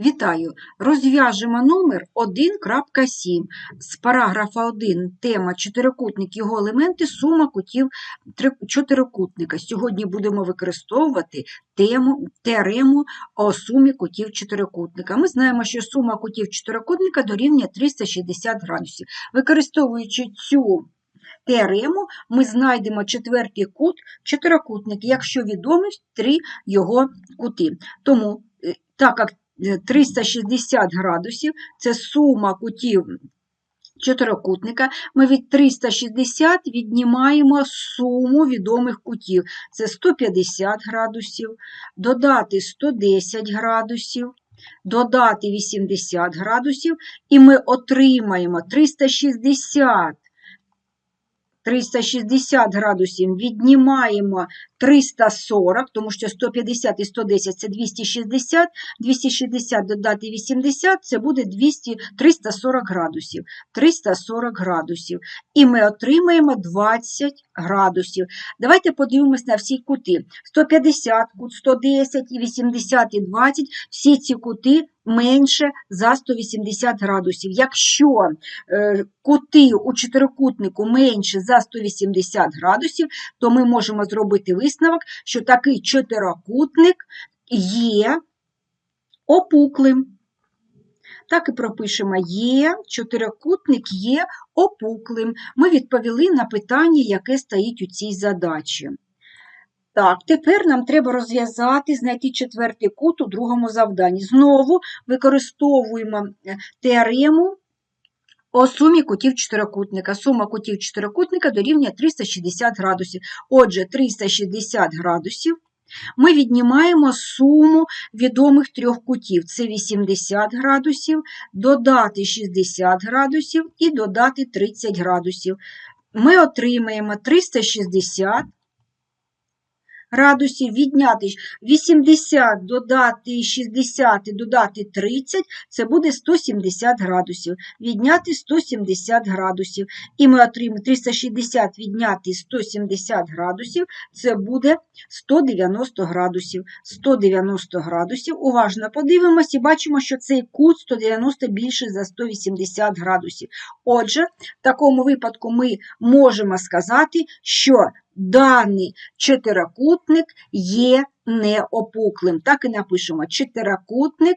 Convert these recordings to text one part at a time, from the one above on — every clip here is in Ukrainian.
Вітаю! Розв'яжемо номер 1.7 з параграфа 1, тема чотирикутник, його елементи, сума кутів чотирикутника. Сьогодні будемо використовувати тему, теорему о сумі кутів чотирикутника. Ми знаємо, що сума кутів чотирикутника дорівнює 360 градусів. Використовуючи цю теорему, ми знайдемо четвертий кут чотирикутника, якщо відомі три його кути. Тому, е, так як 360 градусів це сума кутів чотирикутника. Ми від 360 віднімаємо суму відомих кутів. Це 150 градусів, додати 110 градусів, додати 80 градусів, і ми отримаємо 360 360 градусів віднімаємо 340, тому що 150 і 110 це 260, 260 додати 80 це буде 200, 340 градусів. 340 градусів. І ми отримаємо 20 градусів. Давайте подивимось на всі кути. 150 кут, 110, і 80 і 20, всі ці кути менше за 180 градусів. Якщо е, кути у чотирикутнику менше за 180 градусів, то ми можемо зробити висновок, що такий чотирикутник є опуклим. Так і пропишемо є, чотирикутник є опуклим. Ми відповіли на питання, яке стоїть у цій задачі. Так, тепер нам треба розв'язати, знайти четвертий кут у другому завданні. Знову використовуємо е, теорему о сумі кутів чотирикутника. Сума кутів чотирикутника дорівнює 360 градусів. Отже, 360 градусів ми віднімаємо суму відомих трьох кутів. Це 80 градусів, додати 60 градусів і додати 30 градусів. Ми отримаємо 360 градусів, відняти 80, додати 60 і додати 30, це буде 170 градусів. Відняти 170 градусів. І ми отримаємо 360 відняти 170 градусів, це буде 190 градусів. 190 градусів. Уважно подивимося і бачимо, що цей кут 190 більше за 180 градусів. Отже, в такому випадку ми можемо сказати, що даний чотирикутник є неопуклим. Так і напишемо: чотирикутник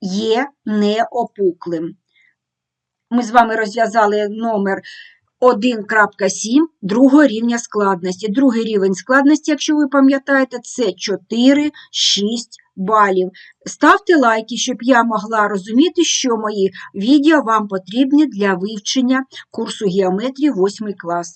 є неопуклим. Ми з вами розв'язали номер 1.7 другого рівня складності. Другий рівень складності, якщо ви пам'ятаєте, це 4, 6 балів. Ставте лайки, щоб я могла розуміти, що мої відео вам потрібні для вивчення курсу геометрії 8 клас.